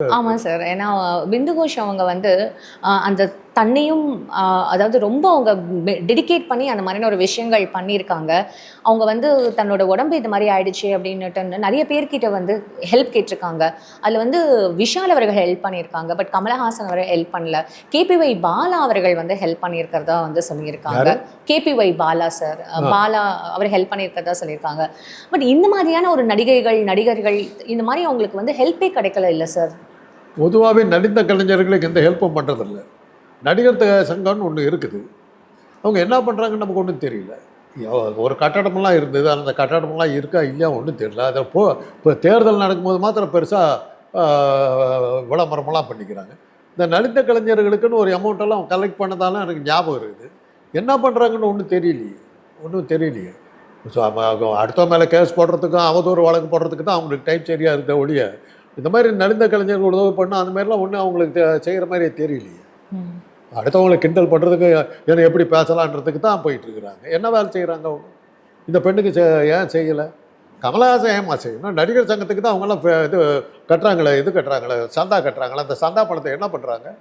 ஆமாம் சார். ஏன்னா பிந்து கோஷ் அவங்க வந்து ஆஹ், அந்த தன்னையும் அதாவது ரொம்ப அவங்க டெடிகேட் பண்ணி அந்த மாதிரியான ஒரு விஷயங்கள் பண்ணியிருக்காங்க. அவங்க வந்து தன்னோட உடம்பு இது மாதிரி ஆயிடுச்சு அப்படின்னுட்டு நிறைய பேர்கிட்ட வந்து ஹெல்ப் கேட்டிருக்காங்க. அதில் வந்து விஷால் அவர்கள் ஹெல்ப் பண்ணியிருக்காங்க பட் கமலஹாசன் அவர் ஹெல்ப் பண்ணல. கேபிஒய் பாலா அவர்கள் வந்து ஹெல்ப் பண்ணியிருக்கிறதா வந்து சொல்லியிருக்காங்க. கேபிஒய் பாலா சார் பாலா அவர் ஹெல்ப் பண்ணியிருக்கிறதா சொல்லியிருக்காங்க. பட் இந்த மாதிரியான ஒரு நடிகைகள் நடிகர்கள் இந்த மாதிரி அவங்களுக்கு வந்து ஹெல்ப்பே கிடைக்கல இல்லை சார் பொதுவாகவே நடித்த கலைஞர்களுக்கு எந்த ஹெல்ப்பும் பண்ணுறதில்ல நடிகர் சங்கம்னு ஒன்று இருக்குது. அவங்க என்ன பண்ணுறாங்கன்னு நமக்கு ஒன்றும் தெரியல. ஒரு கட்டடமெல்லாம் இருந்தது. அந்த கட்டடமெல்லாம் இருக்கா இல்லையா ஒன்றும் தெரியல. அதை போ இப்போ தேர்தல் நடக்கும்போது மாத்திரம் பெருசாக விளம்பரமெல்லாம் பண்ணிக்கிறாங்க. இந்த நலிந்த கலைஞர்களுக்குன்னு ஒரு அமௌண்ட்டெல்லாம் கலெக்ட் பண்ணதாலும் எனக்கு ஞாபகம் இருக்குது. என்ன பண்ணுறாங்கன்னு ஒன்றும் தெரியலையே. ஒன்றும் தெரியலையே. ஸோ அடுத்த மேலே கேஸ் போடுறதுக்கும் அவதூறு வழக்கு போடுறதுக்கு தான் அவங்களுக்கு டைம் சரியாக இருந்த ஒழிய இந்த மாதிரி நலிந்த கலைஞர்கள் உதவி பண்ணால் அந்த மாதிரிலாம் ஒன்றும் அவங்களுக்கு செய்கிற மாதிரியே தெரியலையே. அடுத்தவங்களை கிண்டல் பண்ணுறதுக்கு என்ன எப்படி பேசலான்றதுக்கு தான் போயிட்டுருக்குறாங்க. என்ன வேலை செய்கிறாங்க அவங்க? இந்த பெண்ணுக்கு செ- ஏன் செய்யலை? கமலஹாசன் ஏமா செய்யணும்? நடிகர் சங்கத்துக்கு தான் அவங்கெல்லாம் இது கட்டுறாங்களே இது கட்டுறாங்களே சந்தா கட்டுறாங்களே அந்த சந்தா பணத்தை என்ன பண்ணுறாங்க